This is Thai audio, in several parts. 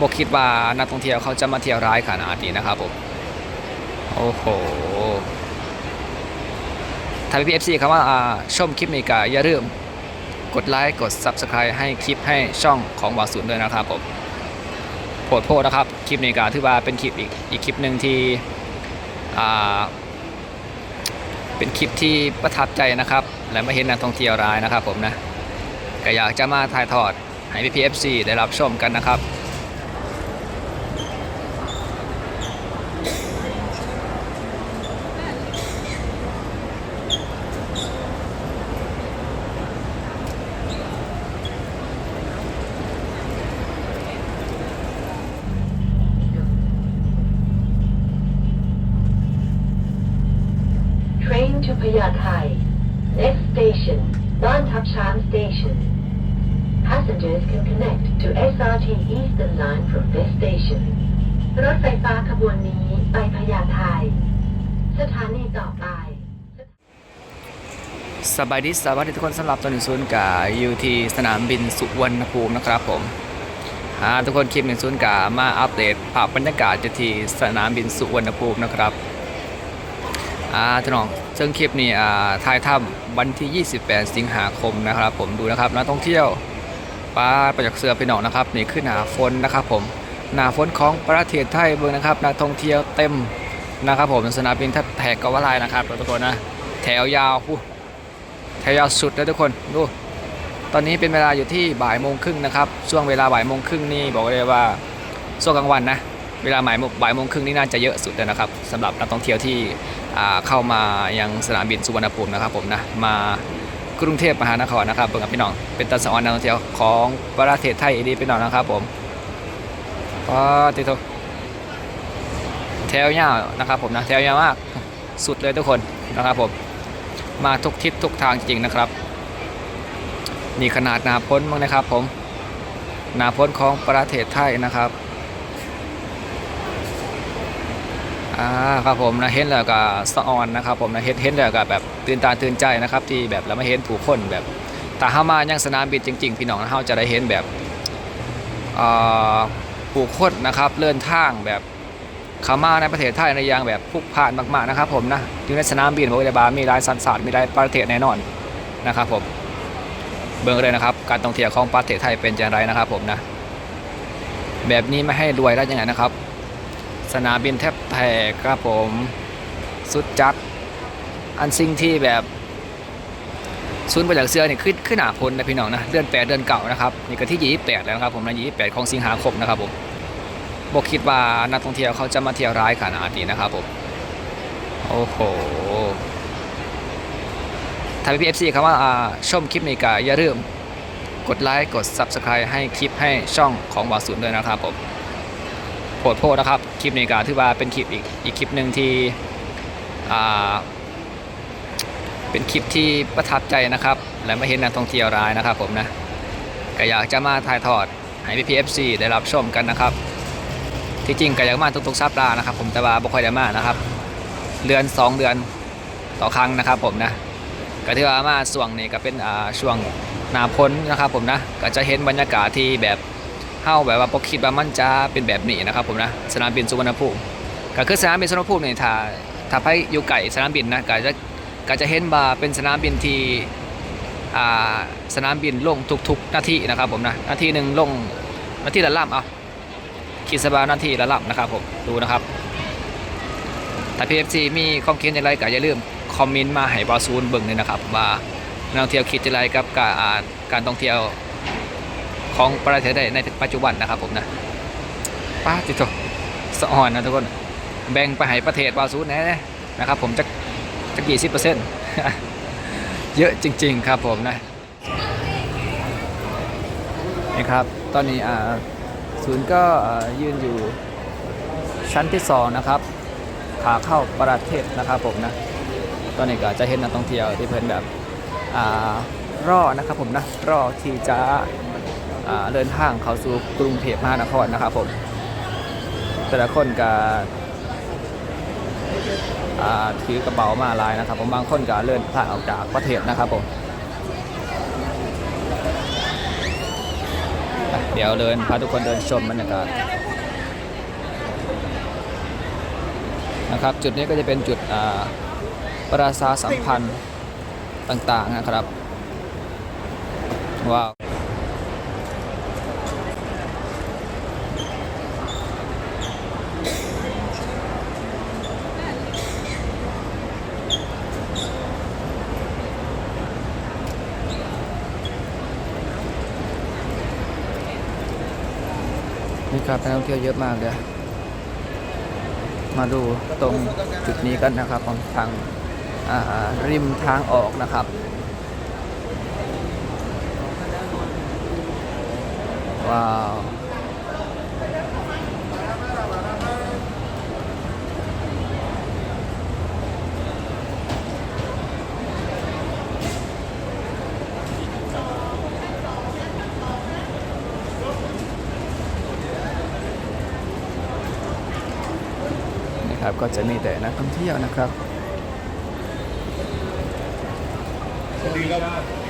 บอกคิดว่านักท่องเที่ยวเขาจะมาเที่ยวร้ายขนาดนี้นะครับผมโอ้โหถ้าพี่เอฟซีครับว่าชมคลิปนี้ก็อย่าลืมกดไลค์กด Subscribe ให้คลิปให้ช่องของวาสุนด้วยนะครับผมโปรดโพดนะครับ คลิปนี้ก็ถือว่าเป็นคลิปอีกอีกคลิปหนึ่งที่เป็นคลิปที่ประทับใจนะครับ และไม่เห็นนักท่องเที่ยวร้ายนะครับผมนะก็อยากจะมาถ่ายทอดให้พี่พีเอฟซีได้รับชมกันนะครับ Train to Payathai. Next station, Ban Thap Cham Station. Passengers can connect to SRT Eastern Line from this station. รถไฟฟ้าขบวนนี้ไปพญาไทย สถานีต่อไปสบายดีสวัสดีทุกคนสำหรับตัวหนึ่งศูนย์กาอยู่ที่สนามบินสุวรรณภูมินะครับผมทุกคนคลิปหนึ่งศูนย์กามาอัปเดตภาพบรรยากาศอยู่ที่สนามบินสุวรรณภูมินะครับ อ่าท่านน้องซึ่งคลิปนี้อ่าถ่ายทำวันที่ 28 สิงหาคมนะครับ ผมดูนะครับนักท่องเที่ยวปลาประจักษ์เสือพี่น้องนะครับนี่คือหนาฝนนะครับ ผมหนาฝนของประเทศไทยเบิ่งนะครับนักท่องเที่ยวเต็มนะครับผมสนามบินแทบแตกกวาลายนะครับทุกคนนะแถวยาวอู้แถวยาวสุดแล้วทุกคนดูตอนนี้เป็นเวลาอยู่ที่บ่ายโมงครึ่งนะครับช่วงเวลาบ่ายโมงครึ่งนี่บอกเลยว่าช่วงกลางวันนะเวลาบ่ายโมงบ่ายโมงครึ่งนี่น่าจะเยอะสุดแล้วนะครับสำหรับนักท่องเที่ยวที่ เข้ามายังสนามบินสุวรรณภูมินะครับผมนะมากรุงเทพมหานครนะครับเพื่อนกับพี่น้องเป็นตันสวรรค์นักท่องเที่ยวของประเทศไทยอีดีพี่น้องนะครับผมก็ติดตัวแถวยาวนะครับผมนะแถวยาวมากสุดเลยทุกคนนะครับผมมาทุกทิศทุกทางจริงนะครับนี่ขนาดนาพ้นมั้งนะครับผมนาพ้นของประเทศไทยนะครับ อ่าครับผมนะเห็นแล้วก็สะออนนะครับผมนะเห็นเห็นแล้วก็แบบตื่นตาตื่นใจนะครับที่แบบเราไม่เห็นผู้คนแบบแต่ถ้ามายังสนามบินจริง ๆ พี่น้องเราจะได้เห็นแบบผู้คนนะครับเลื่อนทางแบบขามาในประเทศไทยในยางแบบพุกพล่านมากๆนะครับผมนะอยู่ในสนามบินบอกเลยว่ามีหลายสันสาดมีหลายประเทศแน่นอนนะครับผมเบิ่งเลยนะครับ การท่องเที่ยวของประเทศไทยเป็นอย่างไรนะครับผมนะแบบนี้ไม่ให้รวยได้ยังไงนะครับ สนามบินแทบแตกครับผมสุดจัด อันสิ่งที่แบบศูนย์ปจักเสื้อนี่ขึ้นขึ้นหนาพ้นนะพี่น้องนะเดือนแปดเดือนเก่านะครับนี่ก็ที่ยี่แปดแล้วครับผมนะยี่แปดของสิงหาคมนะครับผมบอกคิดว่านักท่องเที่ยวเขาจะมาเที่ยวร้ายขนาดนี้นะครับผมโอ้โหถ้าพี่เอฟซีครับว่าอ่าชมคลิปนี้ก็อย่าลืมกดไลค์กด Subscribe ให้คลิปให้ช่องของวาสุนด้วยนะครับผม รดโพดนะครับ คลิปนี้ก็ถือว่าเป็นคลิปอีกอีกคลิปหนึ่งที่เป็นคลิปที่ประทับใจนะครับ และไม่เห็นนักท่องเที่ยวร้ายนะครับผมนะก็อยากจะมาถ่ายทอดให้พี่พีเอฟซีได้รับชมกันนะครับ ที่จริงก็อยากมาทุกๆสัปดานะครับ ผมแต่ว่าบ่ค่อยได้มานะครับ เดือน 2 เดือนต่อครั้งนะครับผมนะก็ถือว่ามาช่วงนี้ก็เป็นช่วงหนาพ้นนะครับผมนะก็จะเห็นบรรยากาศที่แบบ เฮาแบบว่าปกคิดว่ามันจะเป็นแบบนี้นะครับผมนะสนามบินสุวรรณภูมิก็คือสนามบินสุวรรณภูมินี่ถ้าถ้าไปอยู่ไกลสนามบินนะก็จะก็จะเห็นว่าเป็นสนามบินที่อ่าสนามบินลงทุกๆนาทีนะครับผมนะนาทีหนึ่งลงนาทีละลำเอาคิดสบานาทีละลำนะครับผมดูนะครับถ้า PFC มีความคิดอย่างไรก็อย่าลืมคอมเมนต์มาให้บอซูนเบิ่งเลยนะครับว่านักท่องเที่ยวคิดอย่างไรกับการการท่องเที่ยว ของประเทศไทยในปัจจุบันนะครับผมนะป้าติโตสะอ่อนนะทุกคน แบ่งไปให้ประเทศบอซูนแน่นะครับผมจะจะกี่สิบเปอร์เซ็นต์เยอะจริง ๆ ครับผมนะนี่ครับ ตอนนี้อ่าศูนย์ก็ยืนอยู่ชั้นที่สองนะครับ ขาเข้าประเทศนะครับผมนะ ตอนนี้ก็จะเห็นนักท่องเที่ยวที่เพิ่นแบบอ่ารอนะครับผมนะรอที่จะ เดินทางเข้าสู่กรุงเทพมหานครนะครับผม แต่ละคนก็ถือกระเป๋ามาลายนะครับผมบางคนก็เดินทางออกจากประเทศนะครับผมเดี๋ยวเดินพาทุกคนเดินชมบรรยากาศนะครับ จุดนี้ก็จะเป็นจุดประชาสัมพันธ์ต่างๆนะครับว้าว นี่ครับนักท่องเที่ยวเยอะมากเลย มาดูตรงจุดนี้กันนะครับของทางาริมทางออกนะครับ ว้าว นะครับ ก็จะมีแต่นักท่องเที่ยวนะครับนะครับ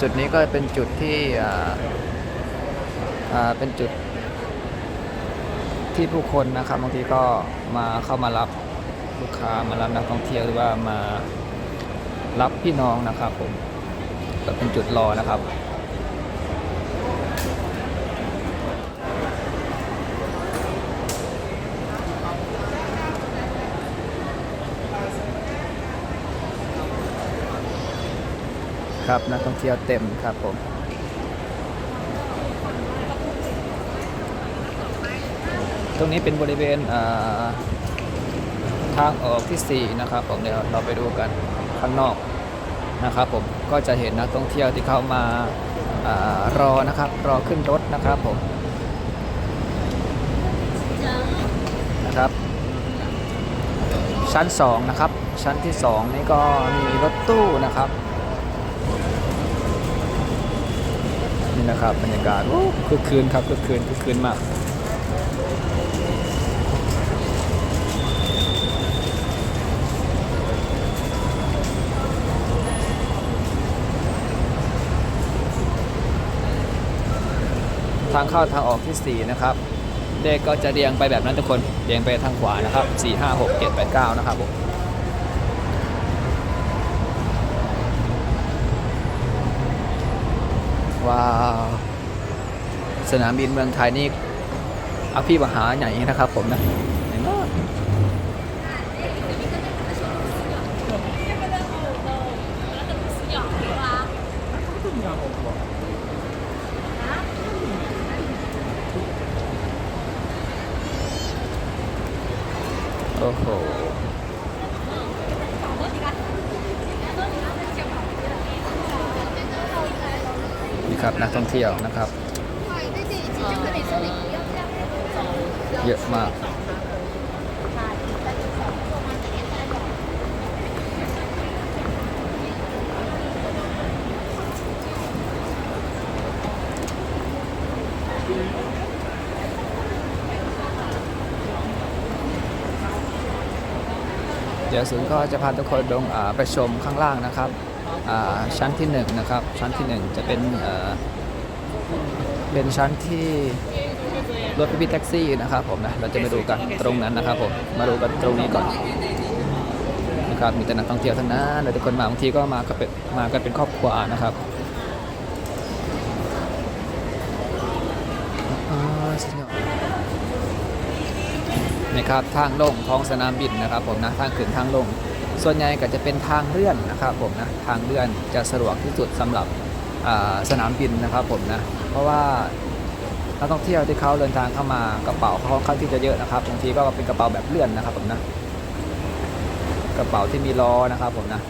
จุดนี้ก็เป็นจุดที่เป็นจุดที่ผู้คนนะครับบางทีก็มาเข้ามารับลูกค้ามารับนักท่องเที่ยวหรือว่ามารับพี่น้องนะครับผมก็เป็นจุดรอนะครับ ครับนักท่องเที่ยวเต็มครับผมตรงนี้เป็นบริเวณทางออกที่4นะครับผมเดี๋ยวเราไปดูกันข้างนอกนะครับผมก็จะเห็นนักท่องเที่ยวที่เข้ามารารอนะครับ รอขึ้นรถนะครับผมนะครับ ชั้น 2 นะครับ ชั้นที่ 2 นี่ก็มีรถตู้นะครับ นะครับบรรยากาศคึกคืนครับคึกคืนคึกคืนมากทางเข้าทางออกที่ 4 นะครับ เลขก็จะเรียงไปแบบนั้นทุกคน เรียงไปทางขวานะครับ 4 5 6 7 8 9 นะครับผม ว้าว สนามบินเมืองไทยนี่อภิมหาใหญ่นะครับผมนะใหญ่มากโอ้โห นี่ ครับนักท่องเที่ยวนะครับ เยอะมากเดี๋ยวศูนย์ก็จะพาทุกคนลงไปชมข้างล่างนะครับ ชั้นที่1นงนะครับชั้นที่ 1 จะเป็นเป็นชั้นที่รถพี่แท็กซี่นะครับผมนะเราจะไปดูกันตรงนั้นนะครับผมมาดูกันตรงนี้ก่อนนะครับมีแต่นักท่องเที่ยวทั้งนั้นเลยทุกคนมาบางทีก็มาก็เป็นมากันเป็นครอบครัวนะครับนะครับทางลงท้องสนามบินนะครับผมนะทางขึ้นทางลง ส่วนใหญ่ก็จะเป็นทางเลื่อนนะครับผมนะทางเลื่อนจะสะดวกที่สุดสำหรับสนามบินนะครับผมนะเพราะว่านักท่องเที่ยวที่เขาเดินทางเข้ามากระเป๋าเขาค่อนข้างที่จะเยอะนะครับบางทีก็เป็นกระเป๋าแบบเลื่อนนะครับผมนะกระเป๋าที่มีล้อนะครับผมนะ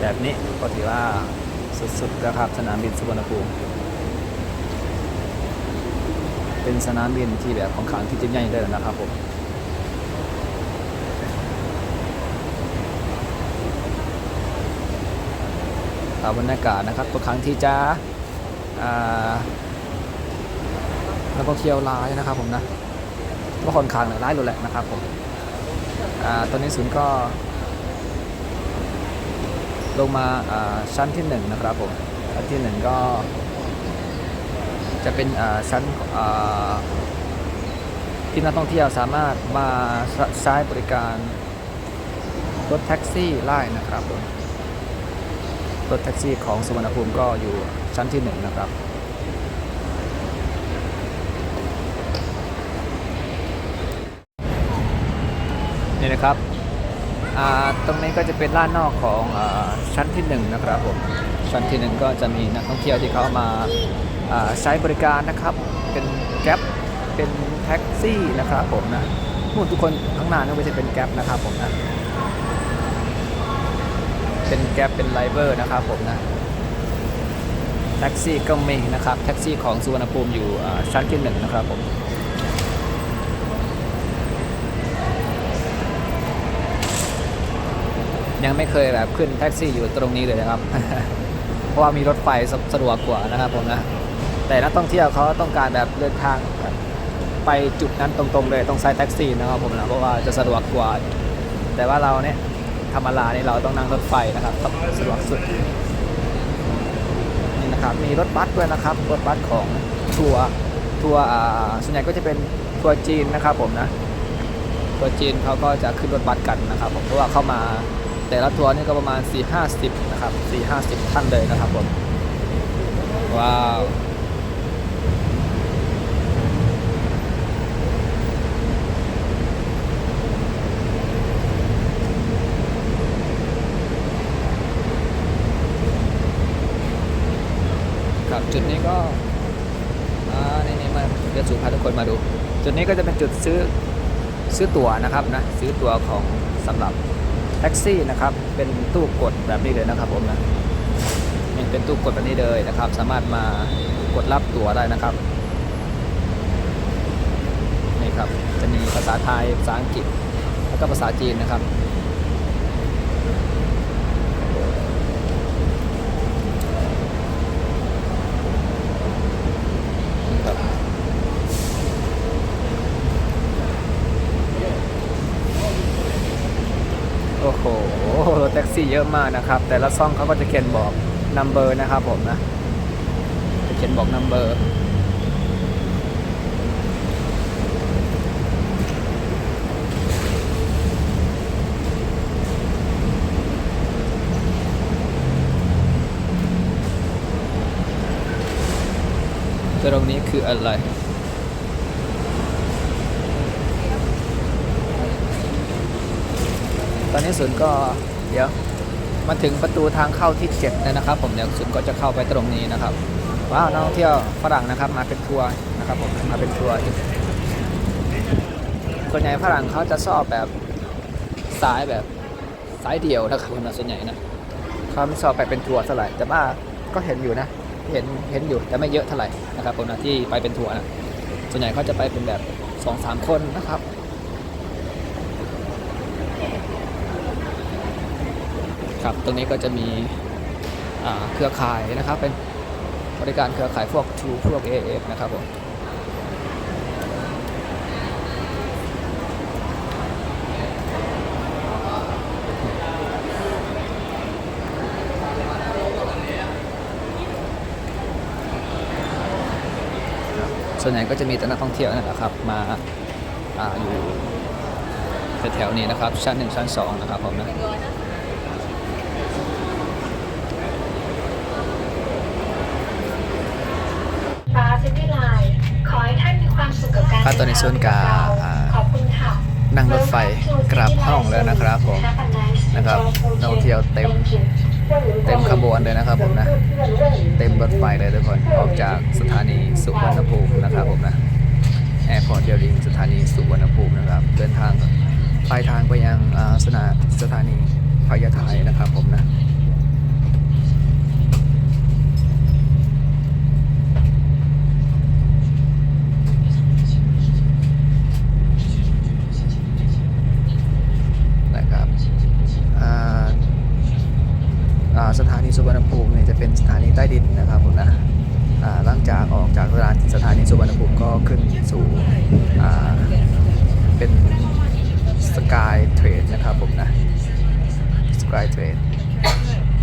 แบบนี้ก็ถือว่าสุดๆนะครับสนามบินสุวรรณภูมิเป็นสนามบินที่แบบของขังที่จิ้มใหญ่เลยนะครับผม บรรยากาศนะครับค่อนข้างที่จะอ่านักท่องเที่ยวร้ายนะครับผมนะก็ค่อนข้างร้ายเลยแหละนะครับผมอตอนนี้ศูนย์ก็ลงมาชั้นที่หนึ่งนะครับผมชั้นที่หนึ่งก็จะเป็นชั้นที่นักท่องเที่ยวสามารถมาใช้บริการรถแท็กซี่ได้นะครับผม รถแท็กซี่ของสุวรรณภูมิก็อยู่ชั้นที่หนึ่งนะครับนี่นะครับอ่าตรงนี้ก็จะเป็นด้านนอกของอาชั้นที่หนึ่งนะครับผมชั้นที่หนึ่งก็จะมีนักท่องเที่ยวที่เขามาอ่าใช้บริการนะครับเป็นแก๊ปเป็นแท็กซี่นะครับผมนะนู่นทุกคนข้างหน้านั่นก็จะเป็นแก๊ปนะครับผมนะ เป็นแก๊ปเป็นไลเบอร์นะครับผมนะแท็กซี่ก็มีนะครับ แท็กซี่ของสุวรรณภูมิอยู่ชั้นที่หนึ่งนะครับผมยังไม่เคยแบบขึ้นแท็กซี่อยู่ตรงนี้เลยนะครับ เพราะว่ามีรถไฟสะสะดวกกว่านะครับผมนะ แต่นักท่องเที่ยวเขาต้องการแบบเดินทางไปจุดนั้นตรงๆเลยต้องใช้แท็กซี่นะครับผมนะเพราะว่าจะสะดวกกว่า แต่ว่าเราเนี่ย ธรรมดานี่เราต้องนั่งรถไฟนะครับสะดวกสุดนี่นะครับมีรถบัสด้วยนะครับรถบัสของทัวร์ทัวร์อ่าส่วนใหญ่ก็จะเป็นทัวร์จีนนะครับผมนะทัวร์จีนเขาก็จะขึ้นรถบัสกันนะครับผมเพราะว่าเข้ามาแต่ละทัวร์นี่ก็ประมาณ 4 50 นะครับ 4 50 ท่านเลยนะครับผมว้าวครับจุดนี้ก็อ่านี่นี่มาเดี๋ยวสูพาทุก คนมาดู จุดนี้ก็จะเป็นจุดซื้อซื้อตั๋วนะครับนะซื้อตั๋วของสำหรับแท็กซี่นะครับเป็นตู้กดแบบนี้เลยนะครับผมนะนี่เป็นตู้กดแบบนี้เลยนะครับ สามารถมากดรับตั๋วได้นะครับนี่ครับจะมีภาษาไทยภาษาอังกฤษแล้วก็ภาษาจีนนะครับนี่ครับ โอ้โหรถแท็กซี่ เยอะมากนะครับ แต่ละซ่องเขาก็จะเขียนบอกนัมเบอร์นะครับผมนะจะเขียนบอกนัมเบอร์ตรงนี้คืออะไรตอนนี้ศูนย์ก็เดี๋ยว มาถึงประตูทางเข้าที่7แล้วนะครับ ผมเดี๋ยวศูนย์ก็จะเข้าไปตรงนี้นะครับว้าวนักท่องเที่ยวฝรั่งนะครับมาเป็นทัวร์นะครับผมมาเป็นทัวร์ส่วนใหญ่ฝรั่งเขาจะชอบแบบสายแบบสายเดียวนะครับผมนะส่วนใหญ่นะเขาไม่ชอบไปเป็นทัวร์เท่าไหร่แต่ว่าก็เห็นอยู่นะ เห็นเห็นอยู่แต่ไม่เยอะเท่าไหร่นะครับผมนะที่ไปเป็นทัวร์นะส่วนใหญ่เขาจะไปเป็นแบบ2องสามคนนะครับ ครับตรงนี้ก็จะมีเครือข่ายนะครับ เป็นบริการเครือข่ายพวก True พวก AF นะครับผมส่วนใหญ่ก็จะมีแต่นักท่องเที่ยวนั่นแหละครับมาอาอยู่แถวๆนี้นะครับชั้น1ชั้น2นะครับผมนะ ฟ้าซิตี้ไลน์ขอให้ท่านมีความ สุขกักาตอนนี้ส่วนกางเดินทางกับเราขอบคุณค่ะนั่งรถไฟกลับห้องแล้วนะครับผมนะครับนักท่องเที่ยวเต็มเต็มขบวนเลยนะครับผมนะ เต็มรถไฟเลยทุกคนออกจากสถานีสุวรรณภูมินะครับผมนะแอร์พอร์ตเดียวดิงสถานีสุวรรณภูมินะครับ เดินทางปลายทางไปยังสนาสถานีพญาไทนะครับผมนะ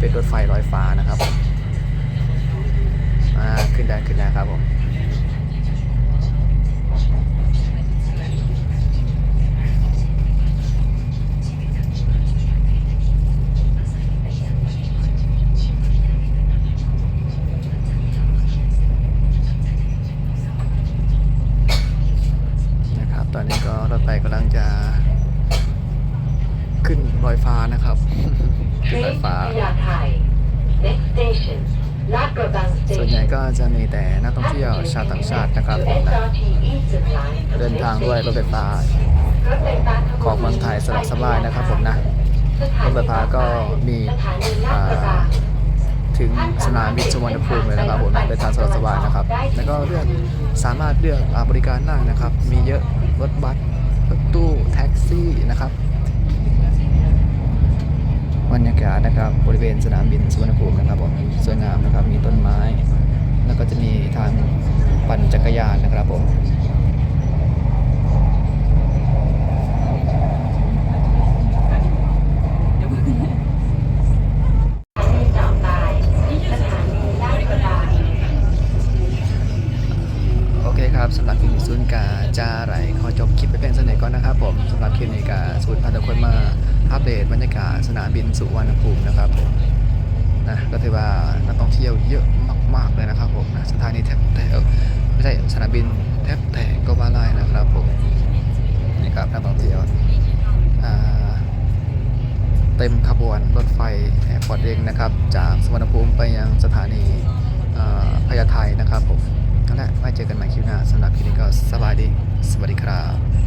เป็นรถไฟลอยฟ้านะครับอ่าขึ้นได้ขึ้นแล้ครับผมนะครับตอนนี้ก็รถไฟกำลังจะขึ้นลอยฟ้านะครับ ขึ้นลอย Train ฟ้า to Yai. Next station, Lat Krabang ส่วนใหญ่ Station. ก็จะมีแต่นักท่องเที่ยวชาวต่างชาตินะครับ To นะ SRT Eastern Line from เดินทางด้วยรถไฟฟ้ารถไฟฟ้าขบวนของเมืองไทยสะดวกสบายนะครับผมนะ รถไฟฟ้าก็มีสถานีลาอ่าดกระบังถึงสนามบินสุวรรณภูมิเลยนะครับผมนะเดินทางสะดวกสบายนะครับ แล้วก็เลือกสามารถเลือกอ่าบริการนั่งนะครับ มีเยอะรถบัสรถตู้แท็กซี่นะครับ บรรยากาศนะครับบริเวณสนามบินสุวรรณภูมินะครับผมสวยงามนะครับมีต้นไม้ แล้วก็จะมีทางปั่นจักรยานนะครับผม ว่านักท่องเที่ยวเยอะมากๆเลยนะครับผมนะสถานีแทบแต่เอ่อไม่ใช่สนามบินแทบแต่ก็ว่าได้นะครับผมนี่ครับนักท่องเที่ยวเต็มขบวนรถไฟแอร์พอร์ตเองนะครับ จากสุวรรณภูมิไปยังสถานีพญาไทนะครับผมนั่นแหละไว้เจอกันใหม่คลิปหน้าสำหรับคลิปนี้ก็สบายดี สวัสดีครับ